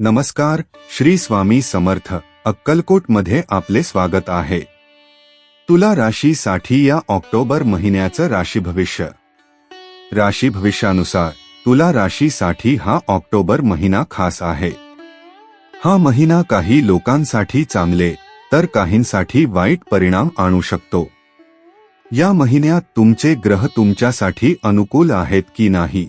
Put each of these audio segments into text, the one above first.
नमस्कार श्री स्वामी समर्थ अक्कलकोटमध्ये आपले स्वागत आहे. तुला राशीसाठी या ऑक्टोबर महिन्याचं राशी भविष्य. राशी भविष्यानुसार तुला राशीसाठी हा ऑक्टोबर महिना खास आहे. हा महिना काही लोकांसाठी चांगले तर काहींसाठी वाईट परिणाम आणू शकतो. या महिन्यात तुमचे ग्रह तुमच्यासाठी अनुकूल आहेत की नाही?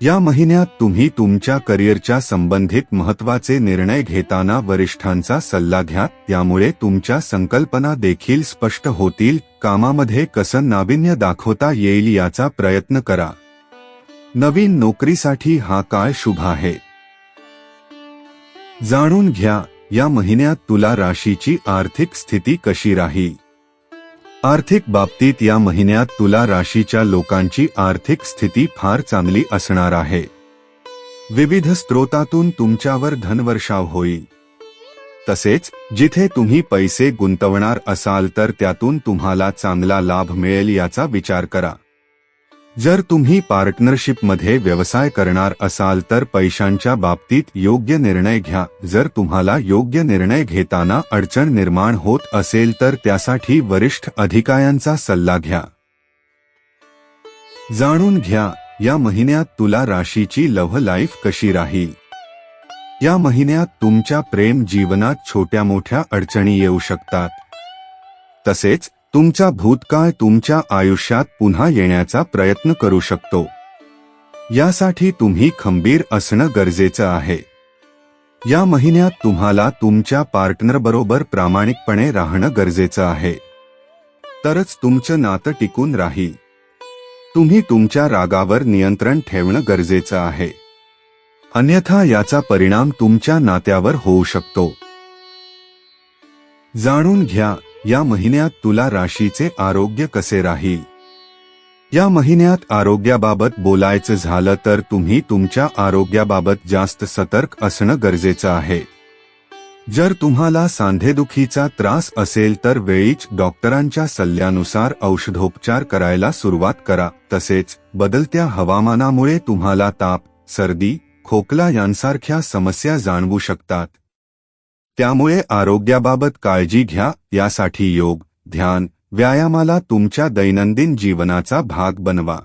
या महिन्यात तुम्ही तुमच्या करिअरच्या संबंधित महत्त्वाचे निर्णय घेताना वरिष्ठांचा सल्ला घ्या त्यामुळे तुमच्या संकल्पना देखील स्पष्ट होतील कामामध्ये कसं नाविन्य दाखवता येईल याचा प्रयत्न करा. नवीन नोकरीसाठी हा काळ शुभ आहे. जाणून घ्या या महिन्यात तुला राशीची आर्थिक स्थिती कशी राहील? आर्थिक बाबतीत या महिन्यात तुला राशीच्या लोकांची आर्थिक स्थिती फार चांगली असणार आहे. विविध स्रोतातून तुमच्यावर धनवर्षाव होईल. तसेच जिथे तुम्ही पैसे गुंतवणार असाल तर त्यातून तुम्हाला चांगला लाभ मिळेल याचा विचार करा. जर तुम्ही पार्टनरशिपमध्ये व्यवसाय करणार असाल तर पैशांच्या बाबतीत योग्य निर्णय घ्या. जर तुम्हाला योग्य निर्णय घेताना अडचण निर्माण होत असेल तर त्यासाठी वरिष्ठ अधिकाऱ्यांचा सल्ला घ्या. जाणून घ्या या महिन्यात तुला राशीची लव्ह लाईफ कशी राहील? या महिन्यात तुमच्या प्रेम जीवनात छोट्या मोठ्या अडचणी येऊ शकतात. तसेच तुमचा भूतकाळ तुमच्या आयुष्यात पुन्हा येण्याचा प्रयत्न करू शकतो. यासाठी तुम्ही खंबीर असणं गरजेचं आहे. या महिन्यात तुम्हाला तुमच्या पार्टनरबरोबर प्रामाणिकपणे राहणं गरजेचं आहे. तरच तुमचं नातं टिकून राहील. तुम्ही तुमच्या रागावर नियंत्रण ठेवणं गरजेचं आहे. अन्यथा याचा परिणाम तुमच्या नात्यावर होऊ शकतो. जाणून घ्या या महिन्यात तुला राशीचे आरोग्य कसे राहील? या महिन्यात आरोग्याबाबत बोलायचं झालं तर तुम्ही तुमच्या आरोग्याबाबत जास्त सतर्क असणं गरजेचं आहे. जर तुम्हाला सांधेदुखीचा त्रास असेल तर वेळीच डॉक्टरांच्या सल्ल्यानुसार औषधोपचार करायला सुरुवात करा. तसेच बदलत्या हवामानामुळे तुम्हाला ताप सर्दी खोकला यांसारख्या समस्या जाणवू शकतात. त्यामुळे आरोग्याबाबत काळजी घ्या यासाठी योग ध्यान व्यायामाला तुमच्या दैनंदिन जीवनाचा भाग बनवा.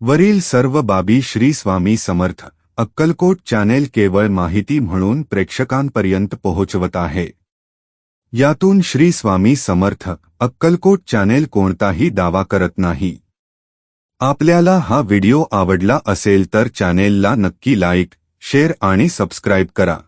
वरील सर्व बाबी श्री स्वामी समर्थ अक्कलकोट चॅनेल केवळ माहिती म्हणून प्रेक्षकांपर्यंत पोहोचवत आहे. यातून श्री स्वामी समर्थ अक्कलकोट चॅनेल कोणताही दावा करत नाही. आपल्याला हा व्हिडिओ आवडला असेल तर चॅनेलला नक्की लाईक शेअर आणि सबस्क्राईब करा.